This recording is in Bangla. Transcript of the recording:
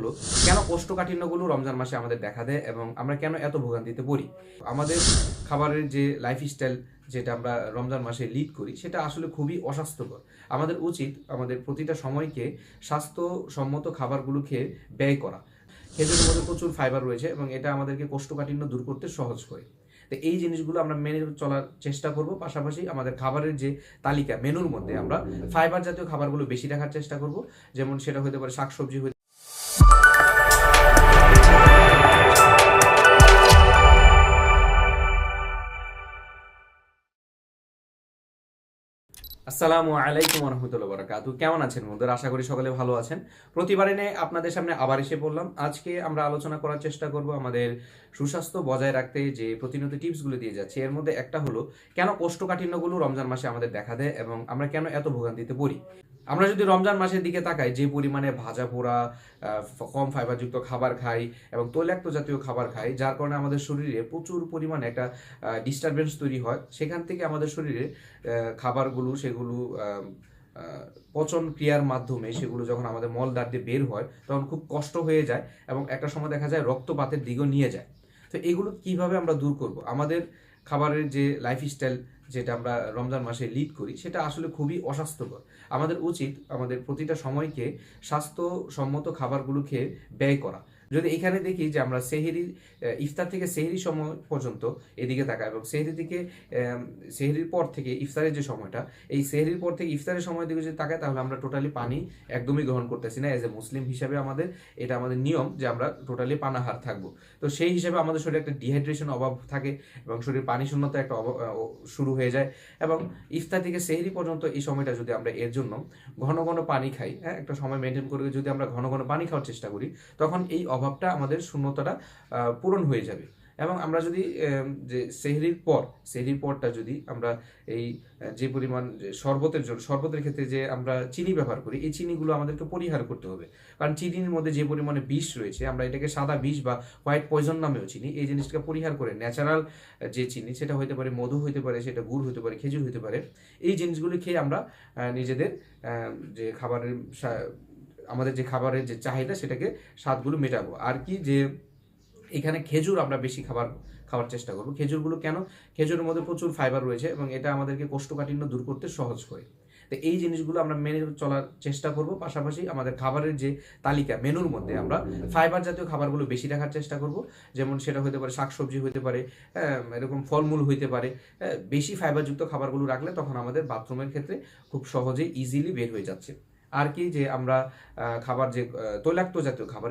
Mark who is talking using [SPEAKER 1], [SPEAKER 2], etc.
[SPEAKER 1] হলো, কেন কোষ্ঠকাঠিন্যগুলো রমজান মাসে আমাদের দেখা দেয় এবং আমরা কেন এত ভোগান্তিতে পড়ি? আমাদের খাবারের যে লাইফস্টাইল যেটা আমরা রমজান মাসে লিড করি, সেটা আসলে খুবই অস্বাস্থ্যকর। আমাদের উচিত আমাদের প্রতিটা সময়কে স্বাস্থ্যসম্মত খাবারগুলো খেয়ে ব্যয় করা। খেজুরের মধ্যে প্রচুর ফাইবার রয়েছে এবং এটা আমাদেরকে কোষ্ঠকাঠিন্য দূর করতে সহজ করে। তো এই জিনিসগুলো আমরা মেনে চলার চেষ্টা করব, পাশাপাশি আমাদের খাবারের যে তালিকা মেনুর মধ্যে আমরা ফাইবার জাতীয় খাবারগুলো বেশি রাখার চেষ্টা করব। যেমন সেটা হতে পারে শাকসবজি হতে আসসালামু আলাইকুম রহমতুল্লাহ বরাকাত কেমন আছেন বন্ধুরা? আশা করি সকলে ভালো আছেন। প্রতিবারে নিয়ে আপনাদের সামনে আবার এসে পড়লাম। আজকে আমরা আলোচনা করার চেষ্টা করব আমাদের সুস্বাস্থ্য বজায় রাখতে যে প্রতিনিয়ত টিপসগুলো দিয়ে যাচ্ছে। এর মধ্যে একটা হলো, কেন কোষ্ঠকাঠিন্যগুলো রমজান মাসে আমাদের দেখা দেয় এবং আমরা কেন এত ভোগান্তিতে পড়ি? আমরা যদি রমজান মাসের দিকে তাকাই, যে পরিমাণে ভাজা পোড়া কম ফাইবারযুক্ত খাবার খাই এবং তৈলাক্ত জাতীয় খাবার খাই, যার কারণে আমাদের শরীরে প্রচুর পরিমাণে একটা ডিস্টারবেন্স তৈরি হয়, সেখান থেকে আমাদের শরীরে খাবারগুলো, সেগুলো পচন ক্রিয়ার মাধ্যমে সেগুলো যখন আমাদের মলদ্বার দিয়ে বের হয়, তখন খুব কষ্ট হয়ে যায় এবং একটা সময় দেখা যায় রক্তপাতের দিকেও নিয়ে যায়। তো এগুলো কীভাবে আমরা দূর করব? আমাদের খাবারের যে লাইফস্টাইল যেটা আমরা রমজান মাসে লিড করি, সেটা আসলে খুবই অস্বাস্থ্যকর। আমাদের উচিত আমাদের প্রতিটা সময়কে স্বাস্থ্যসম্মত খাবারগুলো খেয়ে ব্যয় করা। যদি এখানে দেখি যে আমরা সেহেরি ইফতার থেকে সেহেরি সময় পর্যন্ত এদিকে তাকাই এবং সেহেরি থেকে সেহেরির পর থেকে ইফতারের যে সময়টা, এই সেহেরির পর থেকে ইফতারের সময় দিকে যদি তাকাই তাহলে আমরা টোটালি পানি একদমই গ্রহণ করতেছি না এজ এ মুসলিম হিসাবে আমাদের, এটা আমাদের নিয়ম যে আমরা টোটালি পানাহার থাকব। তো সেই হিসাবে আমাদের শরীরে একটা ডিহাইড্রেশন অভাব থাকে এবং শরীরে পানি শূন্যতা একটা শুরু হয়ে যায় এবং ইফতার থেকে সেহরি পর্যন্ত এই সময়টা যদি আমরা এর জন্য ঘন ঘন পানি খাই হ্যাঁ একটা সময় মেনটেন করে যদি আমরা ঘন ঘন পানি খাওয়ার চেষ্টা করি, তখন এই অভাবটা আমাদের শূন্যতাটা পূরণ হয়ে যাবে। এবং আমরা যদি যে সেহরির পর, সেহরির পরটা যদি আমরা এই যে পরিমাণ শরবতের জন্য, শরবতের ক্ষেত্রে যে আমরা চিনি ব্যবহার করি, এই চিনিগুলো আমাদেরকে পরিহার করতে হবে। কারণ চিনির মধ্যে যে পরিমাণে বিষ রয়েছে, আমরা এটাকে সাদা বিষ বা হোয়াইট পয়জন নামেও চিনি, এই জিনিসটাকে পরিহার করে ন্যাচারাল যে চিনি, সেটা হতে পারে মধু হতে পারে, সেটা গুড় হতে পারে, খেজুর হতে পারে, এই জিনিসগুলি খেয়ে আমরা নিজেদের যে খাবারের আমাদের যে খাবারের যে চাহিদা সেটাকে স্বাদগুলো মেটাবো। আর কি যে এখানে খেজুর আমরা বেশি খাবার, খাওয়ার চেষ্টা করব। খেজুরগুলো কেন? খেজুরের মধ্যে প্রচুর ফাইবার রয়েছে এবং এটা আমাদেরকে কোষ্ঠকাঠিন্য দূর করতে সহজ করে। তো এই জিনিসগুলো আমরা মেনে চলার চেষ্টা করব। পাশাপাশি আমাদের খাবারের যে তালিকা, মেনুর মধ্যে আমরা ফাইবার জাতীয় খাবারগুলো বেশি রাখার চেষ্টা করব। যেমন সেটা হতে পারে শাকসবজি হতে পারে এরকম ফলমূল হইতে পারে। বেশি ফাইবারযুক্ত খাবারগুলো রাখলে তখন আমাদের বাথরুমের ক্ষেত্রে খুব সহজেই ইজিলি বের হয়ে যাচ্ছে। আর কি যে আমরা খাবার যে তৈলাক্ত জাতীয় খাবার